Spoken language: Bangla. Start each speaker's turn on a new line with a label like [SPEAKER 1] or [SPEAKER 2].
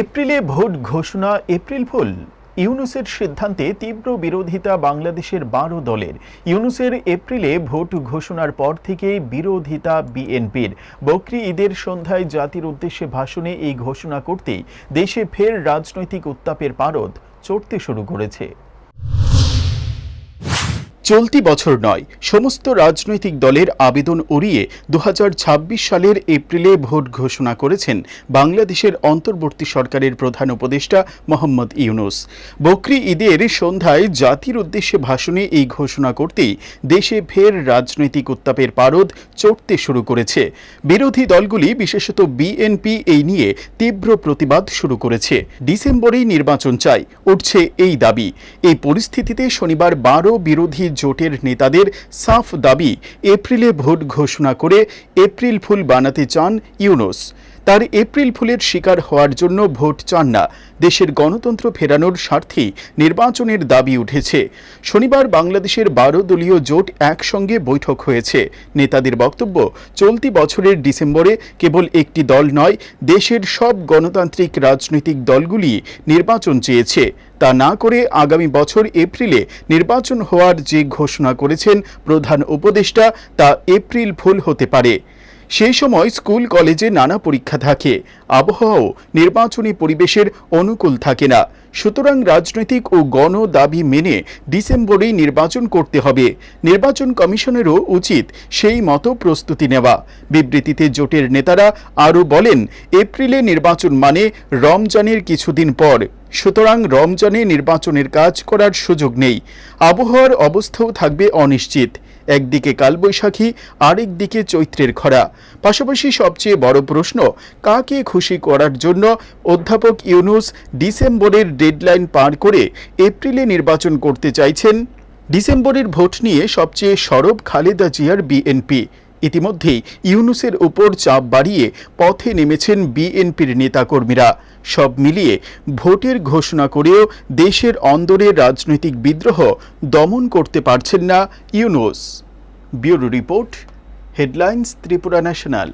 [SPEAKER 1] এপ্রিলে ভোট ঘোষণা, এপ্রিল ফুল ইউনুসের সিদ্ধান্তে তীব্র বিরোধিতা বাংলাদেশের বারো দলের। ইউনুসের এপ্রিলে ভোট ঘোষণার পর থেকে বিরোধিতা বিএনপির। বকরি ঈদের সন্ধ্যায় জাতির উদ্দেশ্যে ভাষণে এই ঘোষণা করতেই দেশে ফের রাজনৈতিক উত্তাপের পারদ চড়তে শুরু করেছে। চলতি বছর নয়। সমস্ত রাজনৈতিক দলের আবেদন উড়িয়ে দু হাজার ছাব্বিশ সালের এপ্রিলে ভোট ঘোষণা করেছেন বাংলাদেশের অন্তর্বর্তী সরকারের প্রধান উপদেষ্টা মোহাম্মদ ইউনুস। বকরি ঈদের সন্ধ্যায় জাতির উদ্দেশ্যে ভাষণে এই ঘোষণা করতেই দেশে ফের রাজনৈতিক উত্তাপের পারদ চড়তে শুরু করেছে। বিরোধী দলগুলি, বিশেষত বিএনপি, এই নিয়ে তীব্র প্রতিবাদ শুরু করেছে। ডিসেম্বরেই নির্বাচন চাই, উঠছে এই দাবি। এই পরিস্থিতিতে শনিবার বারো বিরোধী জোটের নেতাদের সাফ দাবি এপ্রিলে ভোট ঘোষণা করে এপ্রিল ফুল বানাতে চান ইউনুস। তার এপ্রিল ফুলের শিকার হওয়ার জন্য ভোট চান না। দেশের গণতন্ত্র ফেরানোর স্বার্থেই নির্বাচনের দাবি উঠেছে। শনিবার বাংলাদেশের বারো দলীয় জোট একসঙ্গে বৈঠক হয়েছে। নেতাদের বক্তব্য, চলতি বছরের ডিসেম্বরে কেবল একটি দল নয়, দেশের সব গণতান্ত্রিক রাজনৈতিক দলগুলি নির্বাচন চেয়েছে। তা না করে আগামী বছর এপ্রিলে নির্বাচন হওয়ার যে ঘোষণা করেছেন প্রধান উপদেষ্টা, তা এপ্রিল ফুল হতে পারে। সেই সময় স্কুল কলেজে নানা পরীক্ষা থাকে। আবহাওয়াও নির্বাচনী পরিবেশের অনুকূল থাকে না। সুতরাং রাজনৈতিক ও গণ দাবি মেনে ডিসেম্বরেই নির্বাচন করতে হবে। নির্বাচন কমিশনেরও উচিত সেই মতো প্রস্তুতি নেওয়া। বিবৃতিতে জোটের নেতারা আরও বলেন, এপ্রিলে নির্বাচন মানে রমজানের কিছুদিন পর। সুতরাং রমজানে নির্বাচনের কাজ করার সুযোগ নেই। আবহাওয়ার অবস্থাও থাকবে অনিশ্চিত। একদিকে কালবৈশাখী, আরেকদিকে চৈত্রের খরা। পাশাপাশি সবচেয়ে বড় প্রশ্ন, কাকে খুশি করার জন্য অধ্যাপক ইউনুস ডিসেম্বরের ডেডলাইন পার করে এপ্রিলে নির্বাচন করতে চাইছেন? ডিসেম্বরের ভোট নিয়ে সবচেয়ে সরব খালেদা জিয়ার বিএনপি। ইতিমধ্যেই ইউনুসের উপর চাপ বাড়িয়ে পথে নেমেছেন বিএনপির নেতাকর্মীরা। সব মিলিয়ে ভোটের ঘোষণা করেও দেশের অন্দরের রাজনৈতিক বিদ্রোহ দমন করতে পারছেন না Yunus. Bureau report headlines Tripura national